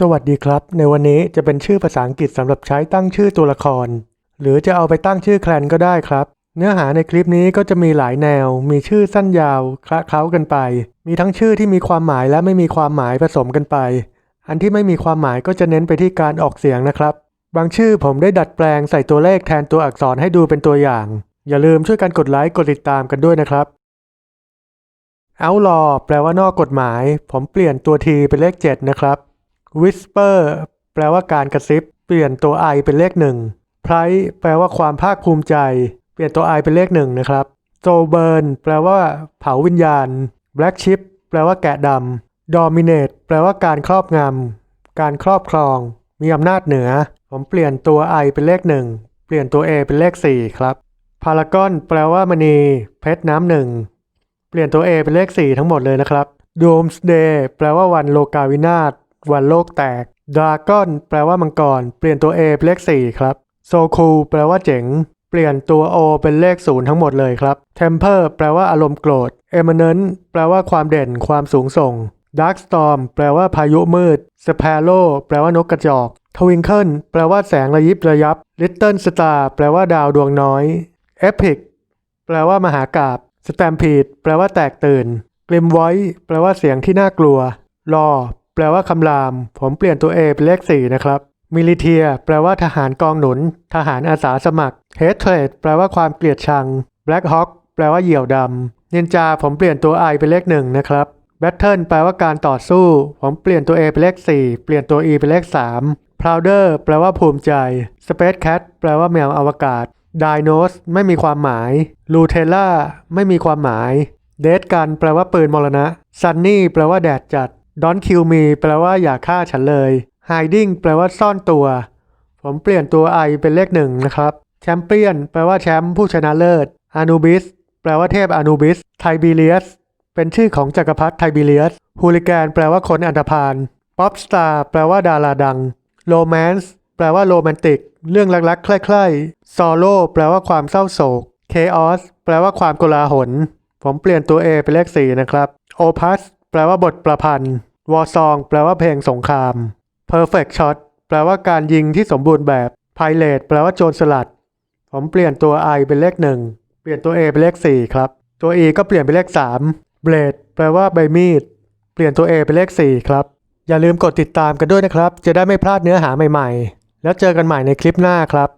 สวัสดีครับ ในวันนี้จะเป็นชื่อภาษาอังกฤษสำหรับใช้ตั้งชื่อตัวละคร หรือจะเอาไปตั้งชื่อแคลนก็ได้ครับ เนื้อหาในคลิปนี้ก็จะมีหลายแนว มีชื่อสั้นยาวคละเคล้ากันไป มีทั้งชื่อที่มีความหมายและไม่มีความหมายผสมกันไป อันที่ไม่มีความหมายก็จะเน้นไปที่การออกเสียงนะครับ บางชื่อผมได้ดัดแปลงใส่ตัวเลขแทนตัวอักษรให้ดูเป็นตัวอย่าง อย่าลืมช่วยกันกดไลค์กดติดตามกันด้วยนะครับ outlaw แปลว่านอกกฎหมาย ผมเปลี่ยนตัว t เป็นเลข 7 นะครับ whisper แปลว่าการกระซิบ เปลี่ยนตัว i เป็นเลขหนึ่ง pride แปลว่าความภาคภูมิใจ เปลี่ยนตัว i เป็นเลขหนึ่งนะครับ s o b u r n แปลว่า เผาวิญญาณ black sheep แปลว่าแกะดำ dominate แปลว่าการครอบงำการครอบครอง มีอำนาจเหนือ ผมเปลี่ยนตัว i เป็นเลขหนึ่งเปลี่ยนตัว a เป็นเลขสี่ครับ paragon แปลว่ามณีเพชรน้ำหนึ่งเปลี่ยนตัว A เป็นเลข 4 ทั้งหมดเลยนะครับ Doomsday แปลว่าวันโลกาวินาศ วันโลกแตก Dragon แปลว่ามังกร เปลี่ยนตัว A เป็นเลข 4 ครับ So cool แปลว่าเจ๋ง เปลี่ยนตัว O เป็นเลข0ทั้งหมดเลยครับ Temper แปลว่าอารมณ์โกรธ Eminent แปลว่าความเด่น ความสูงส่ง Dark Storm แปลว่าพายุมืด Sparrow แปลว่านกกระจอก Twinkle แปลว่าแสงระยิบระยับ Little Star แปลว่าดาวดวงน้อย Epic แปลว่ามหากาบ Stampede แปลว่าแตกตื่น Grim Voice แปลว่าเสียงที่น่ากลัว Law แปลว่าคำราม ผมเปลี่ยนตัว A เป็นเลข 4 นะครับ Militia แปลว่าทหารกองหนุน ทหารอาสาสมัคร Hatred แปลว่าความเกลียดชัง Black Hawk แปลว่าเหยี่ยวดำ Ninja ผมเปลี่ยนตัว I เป็นเลข1นะครับ Battle แปลว่าการต่อสู้ ผมเปลี่ยนตัว A เป็นเลข 4 เปลี่ยนตัว E เป็นเลข 3 Prouder แปลว่าภูมิใจ Space Cat แปลว่าแมวอวกาศ Dinos ไม่มีความหมาย Lutella ไม่มีความหมาย Dead Gun แปลว่าปืนมรณะ Sunny แปลว่าแดดจัด Don't kill me แปลว่าอย่าฆ่าฉันเลย Hiding แปลว่าซ่อนตัว ผมเปลี่ยนตัว I เป็นเลขหนึ่งนะครับ Champion แปลว่าแชมป์ผู้ชนะเลิศ Anubis แปลว่าเทพ Anubis Tiberius เป็นชื่อของจักรพรรดิไทบีเลียสฮูลิแกนแปลว่าคนอันธพาลป๊อปสตาร์แปลว่าดาราดังโรแมนส์แปลว่าโรแมนติก เรื่องรักๆ ใคร่ๆซอโล่แปลว่าความเศร้าโศกเคออสแปลว่าความโกลาหล ผมเปลี่ยนตัว A เป็นเลข 4 นะครับโอพัส แปลว่าบทประพันธ์วอซองแปลว่าเพลงสงคราม Perfect Shot แปลว่าการยิงที่สมบูรณ์แบบ Pilot แปลว่าโจรสลัด ผมเปลี่ยนตัว I เป็นเลขหนึ่งเปลี่ยนตัว A เป็นเลข4ครับ ตัว E ก็เปลี่ยนเป็นเลข3 Blade แปลว่าใบมีด เปลี่ยนตัว A เป็นเลข4ครับ อย่าลืมกดติดตามกันด้วยนะครับ จะได้ไม่พลาดเนื้อหาใหม่ๆ แล้วเจอกันใหม่ในคลิปหน้าครับ